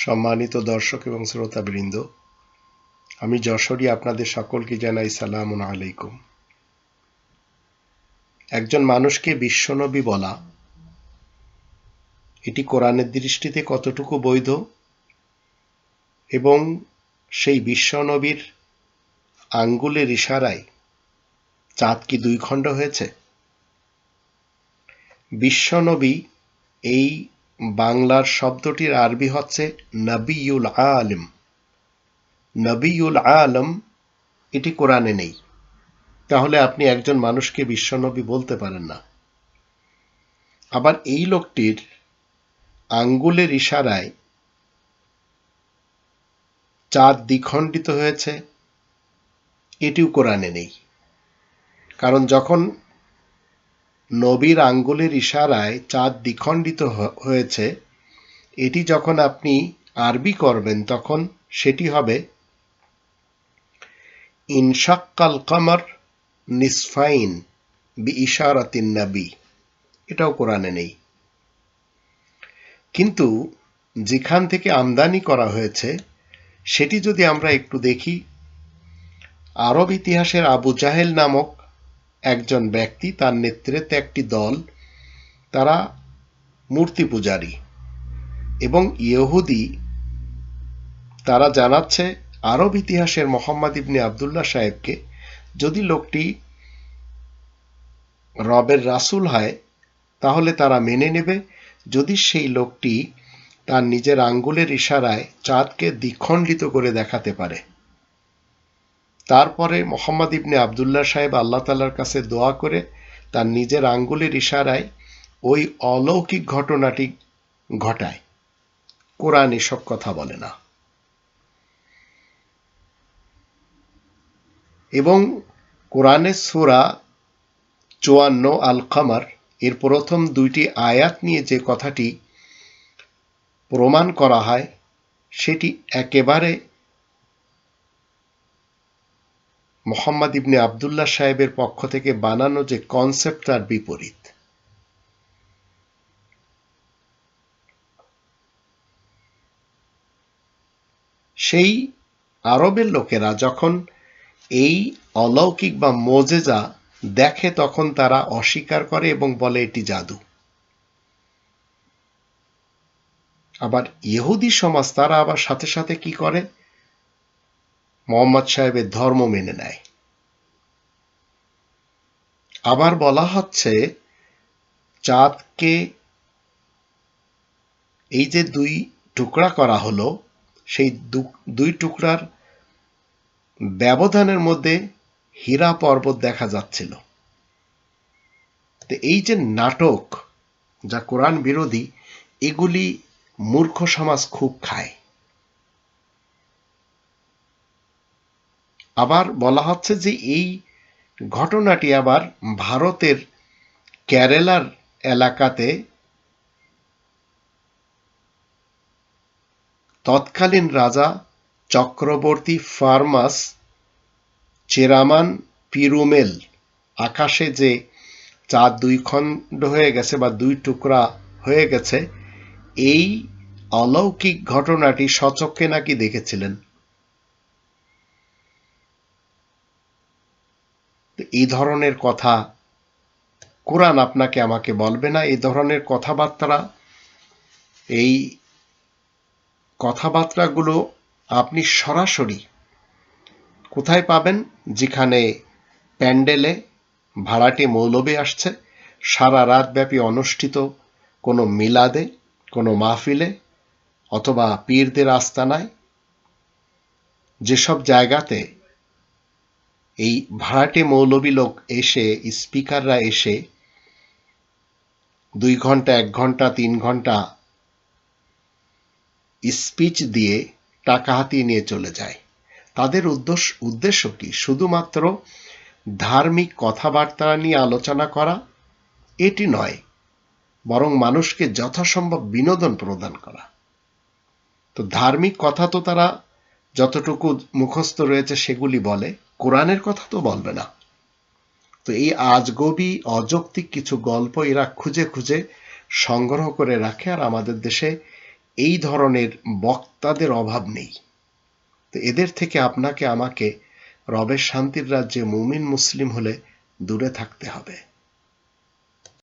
সম্মানিত দর্শক এবং শ্রোতাবৃন্দ, আমি যশোরী আপনাদের সকলকে জানাই সালাম আলাইকুম। একজন মানুষকে বিশ্বনবী বলা, এটি কোরআনের দৃষ্টিতে কতটুকু বৈধ? এবং সেই বিশ্বনবীর আঙ্গুলের ইশারায় চাঁদ কি দুই খণ্ড হয়েছে? বিশ্বনবী এই বাংলার শব্দটির আরবি হচ্ছে নবিউল আলম। নবিউল আলম, এটি কোরআনে নেই। তাহলে আপনি একজন মানুষকে বিশ্বনবী বলতে পারেন না। আবার এই লোকটির আঙ্গুলের ইশারায় চাঁদ দ্বিখণ্ডিত হয়েছে, এটিও কোরআনে নেই। কারণ যখন নবীর আঙ্গুলের ইশারায় চাঁদ দ্বিখণ্ডিত হয়েছে। এটি যখন আপনি আরবি করবেন, তখন সেটি হবে ইনশাক্কাল কামার নিসফাইন বি ইশারাতিন নবী। এটাও কোরআনে নেই। কিন্তু যেখান থেকে আমদানি করা হয়েছে, সেটি যদি আমরা একটু দেখি, আরব ইতিহাসের আবু জাহেল নামক একজন ব্যক্তি তার নেতৃত্বে একটি দল, তারা মূর্তি পূজারী এবং ইহুদি। তারা জানাচ্ছে, আরব ইতিহাসের মোহাম্মদ ইবনে আবদুল্লাহ সাহেবকে যদি লোকটি রবের রাসুল হয়, তাহলে তারা মেনে নেবে, যদি সেই লোকটি তার নিজের আঙ্গুলের ইশারায় চাঁদকে দ্বিখণ্ডিত করে দেখাতে পারে। তারপরে মোহাম্মদ ইবনে আবদুল্লাহ সাহেব আল্লাহ তালার কাছে দোয়া করে তার নিজের আঙ্গুলের ইশারায় ওই অলৌকিক ঘটনাটি ঘটায়। কোরআন এসব কথা বলে না। এবং কোরআনের সুরা চুয়ান্ন আল কামার এর প্রথম দুইটি আয়াত নিয়ে যে কথাটি প্রমাণ করা হয়, সেটি একেবারে মোহাম্মদ ইবনে আবদুল্লাহ সাহেবের পক্ষ থেকে বানানো যে কনসেপ্ট তার বিপরীত। সেই আরবের লোকেরা যখন এই অলৌকিক বা মোজেজা দেখে তখন তারা অস্বীকার করে এবং বলে, এটি জাদু। আবার ইহুদি সমাজ তারা আবার সাথে সাথে কি করে? মোহাম্মদ সাহেবের ধর্ম মেনে নেয়। আবার বলা হচ্ছে, চাঁদকে এই যে দুই টুকরা করা হলো, সেই দুই টুকরার ব্যবধানের মধ্যে হীরা পর্বত দেখা যাচ্ছিল। তো এই যে নাটক যা কোরআন বিরোধী, এগুলি মূর্খ সমাজ খুব খায়। আবার বলা হচ্ছে যে এই ঘটনাটি আবার ভারতের কেরালার এলাকাতে তৎকালীন রাজা চক্রবর্তী ফার্মাস চেরামান পিরুমেল আকাশে যে চাঁদ দুই খণ্ড হয়ে গেছে বা দুই টুকরা হয়ে গেছে, এই অলৌকিক ঘটনাটি সচক্ষে নাকি দেখেছিলেন? এই ধরনের কথা কোরআন আপনাকে আমাকে বলবে না, এই ধরনের কথাবার্তা, এই কথাবার্তাগুলো আপনি সরাসরি কোথায় পাবেন? যেখানে প্যান্ডেলে ভাড়াটি মৌলবী আসছে, সারা রাত ব্যাপী অনুষ্ঠিত কোনো মিলাদে, কোনো মাহফিলে, অথবা পীরদের আস্তানায়, যেসব জায়গাতে এই ভাড়াটে মৌলবী লোক এসে, স্পিকাররা এসে দুই ঘণ্টা, এক ঘণ্টা, তিন ঘণ্টা স্পিচ দিয়ে টাকা হাতিয়ে নিয়ে চলে যায়। তাদের উদ্দেশ্য উদ্দেশ্য কি? শুধুমাত্র ধার্মিক কথাবার্তা নিয়ে আলোচনা করা, এটি নয়, বরং মানুষকে যথাসম্ভব বিনোদন প্রদান করা। তো ধার্মিক কথা তো তারা যতটুকু মুখস্থ রয়েছে সেগুলি বলে। কোরআনের কথা তো বলবে না। তো এই আজগবি অযৌক্তিক কিছু গল্প এরা খুঁজে খুঁজে সংগ্রহ করে রাখে, আর আমাদের দেশে এই ধরনের বক্তাদের অভাব নেই। তো এদের থেকে আপনাকে, আমাকে রবের শান্তির রাজ্যে মুমিন মুসলিম হলে দূরে থাকতে হবে।